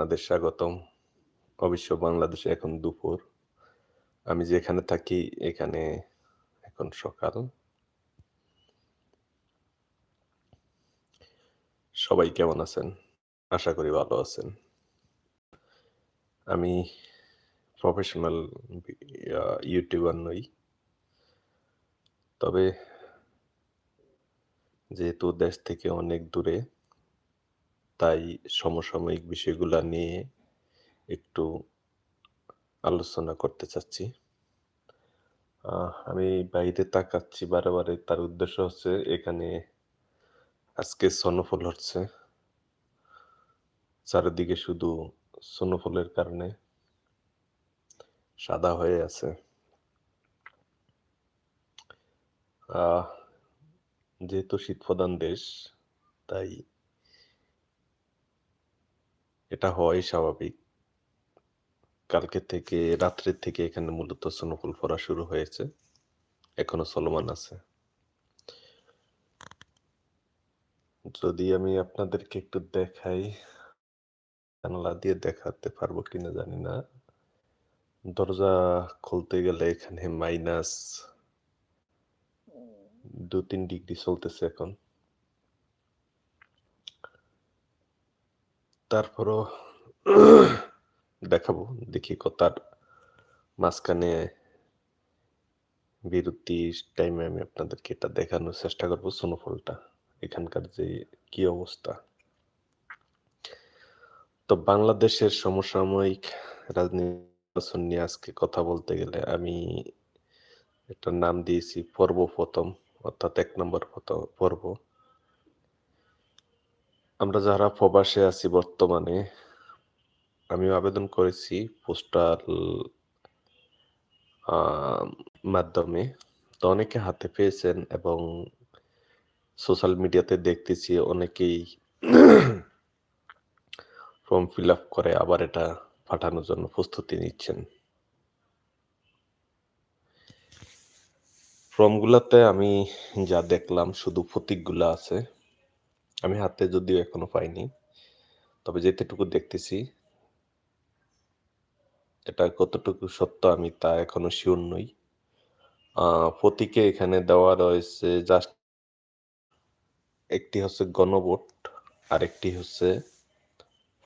আপনাদের স্বাগতম। অবশ্য বাংলাদেশে এখন দুপুর। আমি যেখানে থাকি এখানে এখন সকাল। সবাই কেমন আছেন? আশা করি ভালো আছেন। আমি প্রফেশনাল ইউটিউবার নই। তবে যেহেতু দেশ থেকে অনেক দূরে, তাই সমসাময়িক বিষয়গুলা নিয়ে একটু আলোচনা করতে চাচ্ছি। আমি বাইরে তাকাচ্ছি বারে, বারে তার উদ্দেশ্য হচ্ছে এখানে আজকে স্নোফল হচ্ছে। চারিদিকে শুধু স্নোফলের কারণে সাদা হয়ে আছে। যেহেতু শীতপ্রধান দেশ, তাই এটা হওয়াই স্বাভাবিক। কালকে থেকে রাত্রের থেকে এখানে মূলত স্নোফল পড়া শুরু হয়েছে। এখনও চলমান আছে। যদি আমি আপনাদেরকে একটু দেখাই, জানলা দিয়ে দেখাতে পারব কিনা জানি না। দরজা খুলতে গেলে এখানে মাইনাস ২-৩ ডিগ্রি চলতেছে এখন। তারপরও দেখাবো। দেখি কথার মাঝখানে বিরতির টাইমে আমি আপনাদেরকে এটা দেখানোর চেষ্টা করব, স্নোফলটা। এখানকার যে কি অবস্থা। তো বাংলাদেশের সমসাময়িক রাজনীতি নিয়ে আজকে কথা বলতে গেলে আমি একটা নাম দিয়েছি পর্ব প্রথম অর্থাৎ এক নম্বর পর্ব। আমরা যারা প্রবাসে আছি বর্তমানে, আমি আবেদন করেছি পোস্টাল মাধ্যমে। তো অনেকে হাতে পেয়েছেন এবং সোশ্যাল মিডিয়াতে দেখতেছি অনেকেই ফর্ম ফিল আপ করে আবার এটা পাঠানোর জন্য প্রস্তুতি নিচ্ছেন। ফর্মগুলাতে আমি যা দেখলাম শুধু প্রতীকগুলা আছে। আমি হাতে যদিও এখনও পাইনি। তবে যেতেটুকু দেখতেছি এটা কতটুকু সত্য আমি তা এখনও শিওর নই। প্রতীকে এখানে দেওয়া রয়েছে জাস্ট একটি হচ্ছে গণভোট, আরেকটি হচ্ছে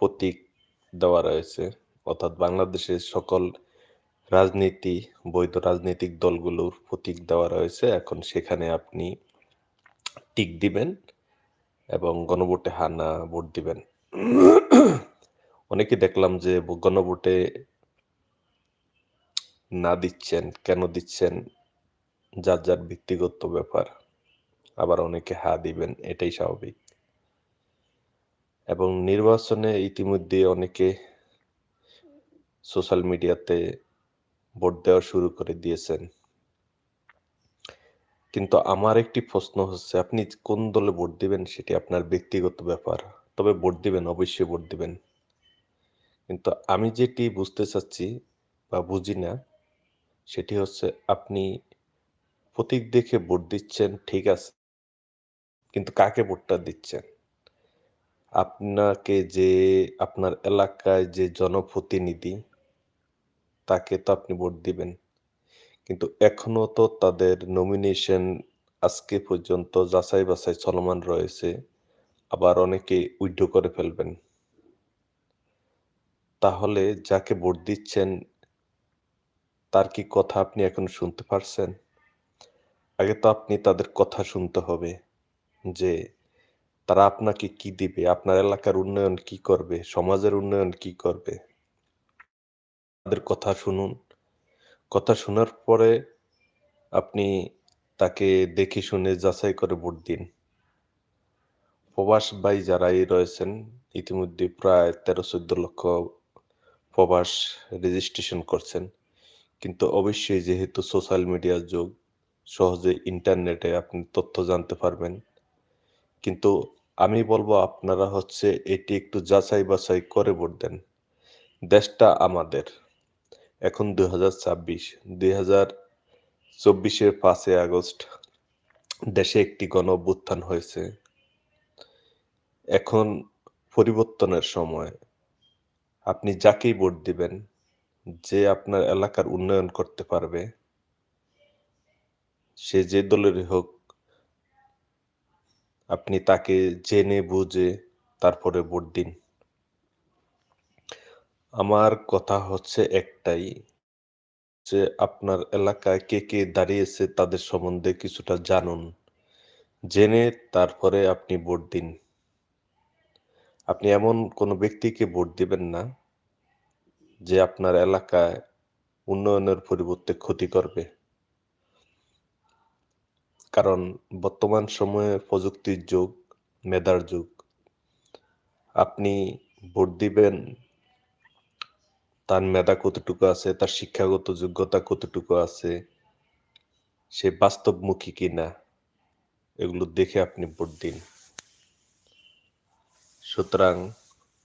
প্রতীক দেওয়া রয়েছে। অর্থাৎ বাংলাদেশের সকল রাজনীতি, বৈধ রাজনৈতিক দলগুলোর প্রতীক দেওয়া রয়েছে। এখন সেখানে আপনি টিক দিবেন এবং গণভোটে হা না ভোট দিবেন। অনেকে দেখলাম যে গণভোটে না দিচ্ছেন। কেন দিচ্ছেন? যার, যার ব্যক্তিগত ব্যাপার। আবার অনেকে হা দিবেন। এটাই স্বাভাবিক। এবং নির্বাচনে ইতিমধ্যে অনেকে সোশ্যাল মিডিয়াতে ভোট দেওয়া শুরু করে দিয়েছেন। কিন্তু আমার একটি প্রশ্ন হচ্ছে আপনি কোন দলে ভোট দিবেন সেটি আপনার ব্যক্তিগত ব্যাপার। তবে ভোট দিবেন, অবশ্যই ভোট দিবেন। কিন্তু আমি যেটি বুঝতে চাচ্ছি বা বুঝি না, সেটি হচ্ছে আপনি প্রতীক দেখে ভোট দিচ্ছেন ঠিক আছে। কিন্তু কাকে ভোটটা দিচ্ছেন? আপনাকে যে আপনার এলাকায় যে জনপ্রতিনিধি, তাকে তো আপনি ভোট দিবেন। কিন্তু এখনও তো তাদের নমিনেশন আজকে পর্যন্ত যাচাই-বাছাই চলমান রয়েছে। আবার অনেকে উইথড্র করে ফেলবেন। তাহলে যাকে ভোট দিচ্ছেন, তার কি কথা আপনি এখন শুনতে পারছেন? আগে তো আপনি তাদের কথা শুনতে হবে যে তারা আপনাকে কি দিবে? আপনার এলাকার উন্নয়ন কি করবে? সমাজের উন্নয়ন কি করবে? তাদের কথা শুনুন। কথা শোনার পরে আপনি তাকে দেখে শুনে যাচাই করে ভোট দিন। প্রবাস ভাই যারাই রয়েছেন ইতিমধ্যে প্রায় ১৩-১৪ লক্ষ প্রবাস রেজিস্ট্রেশন করছেন। কিন্তু অবশ্যই যেহেতু সোশ্যাল মিডিয়ার যুগ, সহজে ইন্টারনেটে আপনি তথ্য জানতে পারবেন। কিন্তু আমি বলব আপনারা হচ্ছে এটি একটু যাচাই-বাছাই করে ভোট দেন। দেশটা আমাদের। এখন ২০২৬, ২০২৪ এর ৫ই আগস্ট দেশে একটি গণ অভ্যুত্থান হয়েছে। এখন পরিবর্তনের সময়। আপনি যাকেই ভোট দিবেন, যে আপনার এলাকার উন্নয়ন করতে পারবে সে যে দলেরই হোক আপনি তাকে জেনে বুঝে তারপরে ভোট দিন। আমার কথা হচ্ছে একটাই যে আপনার এলাকায় কে, কে দাঁড়িয়েছে তাদের সম্বন্ধে কিছুটা জানুন। জেনে তারপরে আপনি ভোট দিন। আপনি এমন কোনো ব্যক্তিকে ভোট দিবেন না যে আপনার এলাকায় উন্নয়নের পরিবর্তে ক্ষতি করবে। কারণ বর্তমান সময়ে প্রযুক্তির যুগ, মেধার যুগ। আপনি ভোট দিবেন তার মেধা কতটুকু আছে, তার শিক্ষাগত যোগ্যতা কতটুকু আছে, সে বাস্তবমুখী কিনা এগুলো দেখে আপনি ভোট দিন। সুতরাং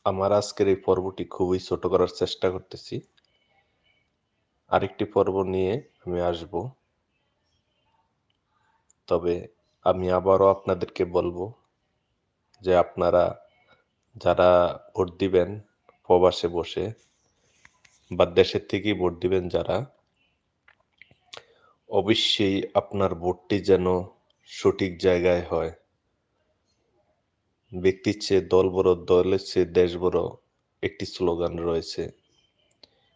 আমার আজকের এই পর্বটি খুবই ছোট করার চেষ্টা করতেছি। আরেকটি পর্ব নিয়ে আমি আসব। তবে আমি আবারও আপনাদেরকে বলব যে আপনারা যারা ভোট দিবেন প্রবাসে বসে বা দেশের থেকেই ভোট দিবেন যারা, অবশ্যই আপনার ভোটটি যেন সঠিক জায়গায় হয়। ব্যক্তির চেয়ে দল বড়, দলের চেয়ে দেশ বড় একটি স্লোগান রয়েছে।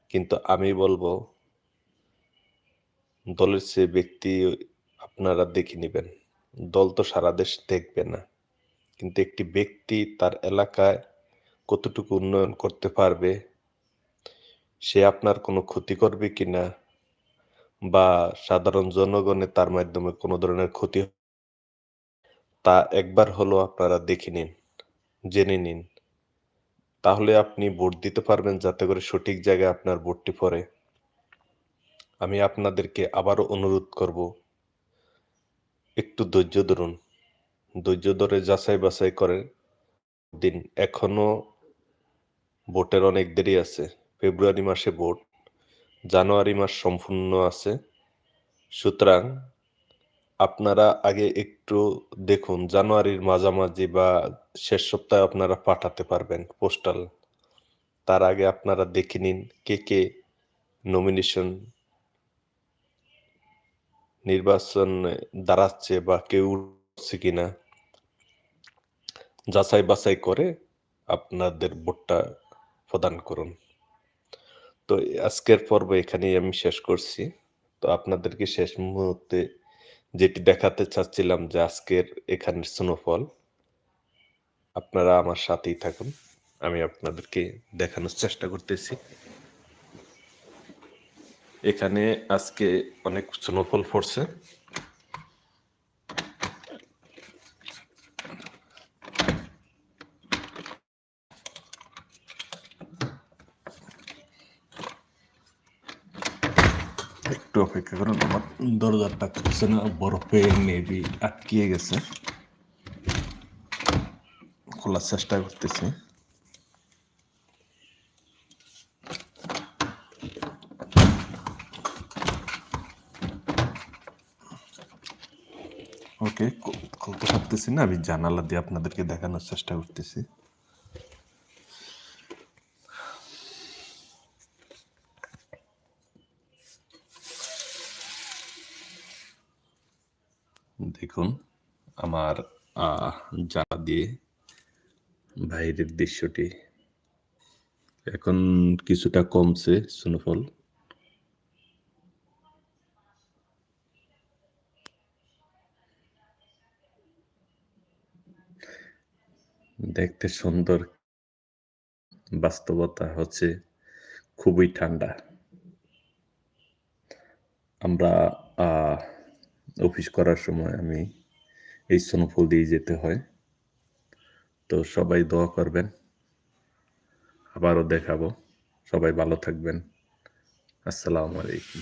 কিন্তু আমি বলব, দলের চেয়ে ব্যক্তি আপনারা দেখে নেবেন। দল তো সারা দেশ দেখবে না। কিন্তু একটি ব্যক্তি তার এলাকায় কতটুকু উন্নয়ন করতে পারবে সে আপনার কোনো ক্ষতি করবে কিনা? বা সাধারণ জনগণের তার মাধ্যমে কোনো ধরনের ক্ষতি তা একবার হলো আপনারা দেখে নিন, জেনে নিন। তাহলে আপনি ভোট দিতে পারবেন যাতে করে সঠিক জায়গায় আপনার ভোটটি পড়ে। আমি আপনাদেরকে আবারও অনুরোধ করব, একটু ধৈর্য ধরুন। ধৈর্য ধরে যাচাই বাছাই করেন। দিন এখনও ভোটের অনেক দেরি আছে। ফেব্রুয়ারি মাসে ভোট, জানুয়ারি মাস সম্পূর্ণ আছে। সুতরাং আপনারা আগে একটু দেখুন, জানুয়ারির মাঝামাঝি বা শেষ সপ্তাহে আপনারা পাঠাতে পারবেন পোস্টাল। তার আগে আপনারা দেখে নিন কে কে নমিনেশন নির্বাচন দাঁড়াচ্ছে বা কেউ উঠছে কিনা। যাচাই বাছাই করে আপনাদের ভোটটা প্রদান করুন। তো আজকের পর্ব এখানেই আমি শেষ করছি। তো আপনাদেরকে শেষ মুহূর্তে যেটি দেখাতে চাচ্ছিলাম যে আজকের এখানের স্নোফল আপনারা আমার সাথেই থাকুন। আমি আপনাদেরকে দেখানোর চেষ্টা করতেছি। এখানে আজকে অনেক স্নোফল পড়ছে। একটু অপেক্ষা করুন আমার দরজাটা খুলছে না বরফে মেবি আটকিয়ে গেছে। খোলার চেষ্টা করতেছি। ওকে খুলতে পারতেছি না, আমি জানালা দিয়ে আপনাদেরকে দেখানোর চেষ্টা করতেছি। দেখুন, আমার জানা দিয়ে বাইরের দৃশ্যটি। এখন কিছুটা কমছে স্নোফল। দেখতে সুন্দর। বাস্তবতা হচ্ছে খুবই ঠান্ডা। আমরা অফিস করার সময় আমি এই সনফুল দিয়ে যেতে হয়। তো সবাই দোয়া করবেন। আবারও দেখাবো। সবাই ভালো থাকবেন। আসসালামু আলাইকুম।